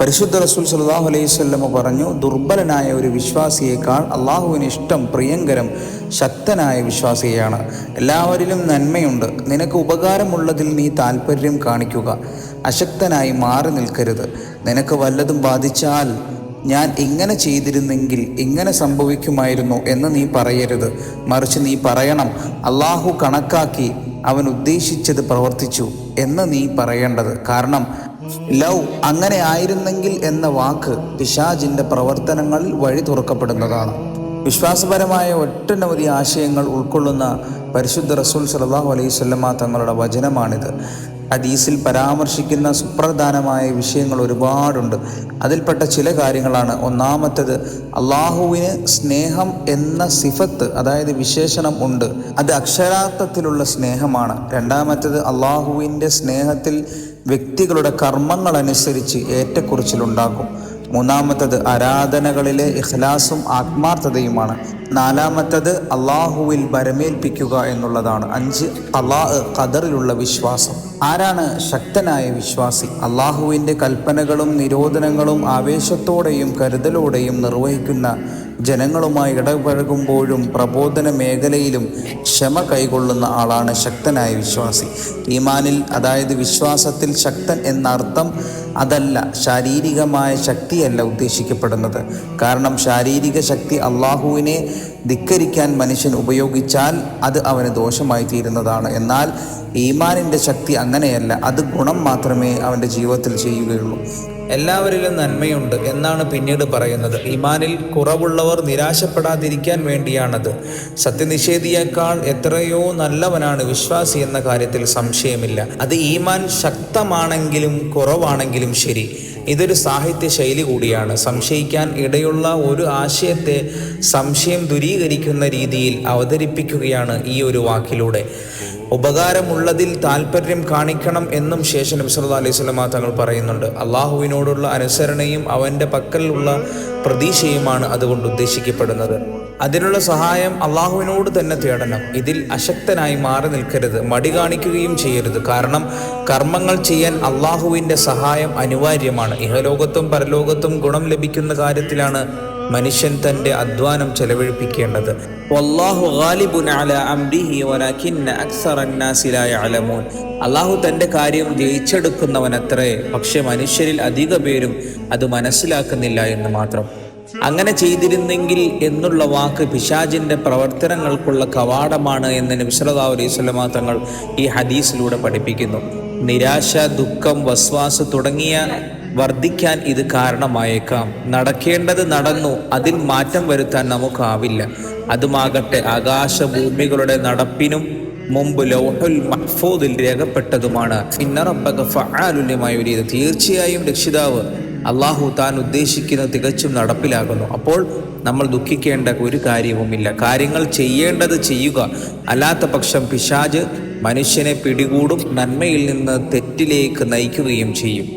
പരിശുദ്ധ റസൂൽ സല്ലാഹു അലൈഹി സ്വല്ലമ പറഞ്ഞു ദുർബലനായ ഒരു വിശ്വാസിയേക്കാൾ അള്ളാഹുവിന് ഇഷ്ടം പ്രിയങ്കരം ശക്തനായ വിശ്വാസിയാണ് എല്ലാവരിലും നന്മയുണ്ട്. നിനക്ക് ഉപകാരമുള്ളതിൽ നീ താല്പര്യം കാണിക്കുക. അശക്തനായി മാറി നിൽക്കരുത്. നിനക്ക് വല്ലതും ബാധിച്ചാൽ ഞാൻ ഇങ്ങനെ ചെയ്തിരുന്നെങ്കിൽ ഇങ്ങനെ സംഭവിക്കുമായിരുന്നു എന്ന് നീ പറയരുത്. മറിച്ച് നീ പറയണം അള്ളാഹു കണക്കാക്കി അവൻ ഉദ്ദേശിച്ചത് പ്രവർത്തിച്ചു എന്ന് നീ പറയേണ്ടത്. കാരണം ലൗ അങ്ങനെ ആയിരുന്നെങ്കിൽ എന്ന വാക്ക് പിശാജിന്റെ പ്രവർത്തനങ്ങളിൽ വഴി തുറക്കപ്പെടുന്നതാണ്. വിശ്വാസപരമായ ഒട്ടനവധി ആശയങ്ങൾ ഉൾക്കൊള്ളുന്ന പരിശുദ്ധ റസൂൽ സലാഹു അലൈഹി സ്വല്ലമ്മ തങ്ങളുടെ വചനമാണിത്. ഹദീസിൽ പരാമർശിക്കുന്ന സുപ്രധാനമായ വിഷയങ്ങൾ ഒരുപാടുണ്ട്. അതിൽപ്പെട്ട ചില കാര്യങ്ങളാണ്. ഒന്നാമത്തത് അള്ളാഹുവിന് സ്നേഹം എന്ന സിഫത്ത് അതായത് വിശേഷണം ഉണ്ട്. അത് അക്ഷരാർത്ഥത്തിലുള്ള സ്നേഹമാണ്. രണ്ടാമത്തത് അള്ളാഹുവിന്റെ സ്നേഹത്തിൽ വ്യക്തികളുടെ കർമ്മങ്ങൾ അനുസരിച്ച് ഏറ്റക്കുറിച്ചിലുണ്ടാകും മൂന്നാമത്തത് ആരാധനകളിലെ ഇഖ്ലാസും ആത്മാർത്ഥതയുമാണ്. നാലാമത്തത് അള്ളാഹുവിൽ ഭരമേൽപ്പിക്കുക എന്നുള്ളതാണ്. അഞ്ച് അള്ളാഹ് ഖദറിലുള്ള വിശ്വാസം. ആരാണ് ശക്തനായ വിശ്വാസി? അള്ളാഹുവിന്റെ കൽപ്പനകളും നിരോധനങ്ങളും ആവേശത്തോടെയും കരുതലോടെയും നിർവഹിക്കുന്ന ജനങ്ങളുമായി ഇടപഴകുമ്പോഴും പ്രബോധന മേഖലയിലും ക്ഷമ കൈകൊള്ളുന്ന ആളാണ് ശക്തനായ വിശ്വാസി. ഈമാനിൽ അതായത് വിശ്വാസത്തിൽ ശക്തൻ എന്നർത്ഥം അതല്ല ശാരീരികമായ ശക്തിയല്ല ഉദ്ദേശിക്കപ്പെടുന്നത്. കാരണം ശാരീരിക ശക്തി അള്ളാഹുവിനെ ധിക്കരിക്കാൻ മനുഷ്യൻ ഉപയോഗിച്ചാൽ അത് അവന് ദോഷമായി തീരുന്നതാണ്. എന്നാൽ ഈമാനിന്റെ ശക്തി അങ്ങനെയല്ല അത് ഗുണം മാത്രമേ അവന്റെ ജീവിതത്തിൽ ചെയ്യുകയുള്ളൂ. എല്ലാവരിലും നന്മയുണ്ട് എന്നാണ് പിന്നീട് പറയുന്നത്. ഇമാനിൽ കുറവുള്ളവർ നിരാശപ്പെടാതിരിക്കാൻ വേണ്ടിയാണത്. സത്യനിഷേധിയേക്കാൾ എത്രയോ നല്ലവനാണ് വിശ്വാസി എന്ന കാര്യത്തിൽ സംശയമില്ല. അത് ഈമാൻ ശക്തമാണെങ്കിലും കുറവാണെങ്കിലും ശരി. ഇതൊരു സാഹിത്യ ശൈലി കൂടിയാണ്. സംശയിക്കാൻ ഇടയുള്ള ഒരു ആശയത്തെ സംശയം ദുരീകരിക്കുന്ന രീതിയിൽ അവതരിപ്പിക്കുകയാണ് ഈ ഒരു വാക്കിലൂടെ. ഉപകാരമുള്ളതിൽ താല്പര്യം കാണിക്കണം എന്നും ശേഷം നബ്സല്ലാ അലൈഹി സ്വലമ തങ്ങൾ പറയുന്നുണ്ട്. അള്ളാഹുവിനോടുള്ള അനുസരണയും അവന്റെ പക്കലുള്ള പ്രതീക്ഷയുമാണ് അതുകൊണ്ട് ഉദ്ദേശിക്കപ്പെടുന്നത്. അതിനുള്ള സഹായം അള്ളാഹുവിനോട് തന്നെ തേടണം. ഇതിൽ അശക്തനായി മാറി നിൽക്കരുത് മടി കാണിക്കുകയും ചെയ്യരുത്. കാരണം കർമ്മങ്ങൾ ചെയ്യാൻ അള്ളാഹുവിന്റെ സഹായം അനിവാര്യമാണ്. ഇഹലോകത്തും പരലോകത്തും ഗുണം ലഭിക്കുന്ന കാര്യത്തിലാണ് മനുഷ്യൻ തന്റെ അധ്വാനം ചെലവഴിപ്പിക്കേണ്ടത്. അള്ളാഹു തന്റെ കാര്യം ജയിച്ചെടുക്കുന്നവനത്രേ. പക്ഷെ മനുഷ്യരിൽ അധിക പേരും അത് മനസ്സിലാക്കുന്നില്ല എന്ന് മാത്രം. അങ്ങനെ ചെയ്തിരുന്നെങ്കിൽ എന്നുള്ള വാക്ക് പിശാജിന്റെ പ്രവർത്തനങ്ങൾക്കുള്ള കവാടമാണ് എന്ന് നബിസ്വല്ലാ അലൈഹി സ്വലമാ തങ്ങൾ ഈ ഹദീസിലൂടെ പഠിപ്പിക്കുന്നു. നിരാശ ദുഃഖം വസ്വാസ് തുടങ്ങിയ വർദ്ധിക്കാൻ ഇത് കാരണമായേക്കാം. നടക്കേണ്ടത് നടന്നു അതിൽ മാറ്റം വരുത്താൻ നമുക്കാവില്ല. അതുമാകട്ടെ ആകാശഭൂമികളുടെ നടപ്പിനും മുമ്പ് ലൗഹുൽ മഹ്ഫൂദിൽ രേഖപ്പെട്ടതുമാണ്. തീർച്ചയായും രക്ഷിതാവ് അള്ളാഹു താൻ ഉദ്ദേശിക്കുന്നത് തികച്ചും നടപ്പിലാകുന്നു. അപ്പോൾ നമ്മൾ ദുഃഖിക്കേണ്ട ഒരു കാര്യവുമില്ല. കാര്യങ്ങൾ ചെയ്യേണ്ടത് ചെയ്യുക. അല്ലാത്ത പക്ഷം പിശാജ് മനുഷ്യനെ പിടികൂടും നന്മയിൽ നിന്ന് തെറ്റിലേക്ക് നയിക്കുകയും ചെയ്യും.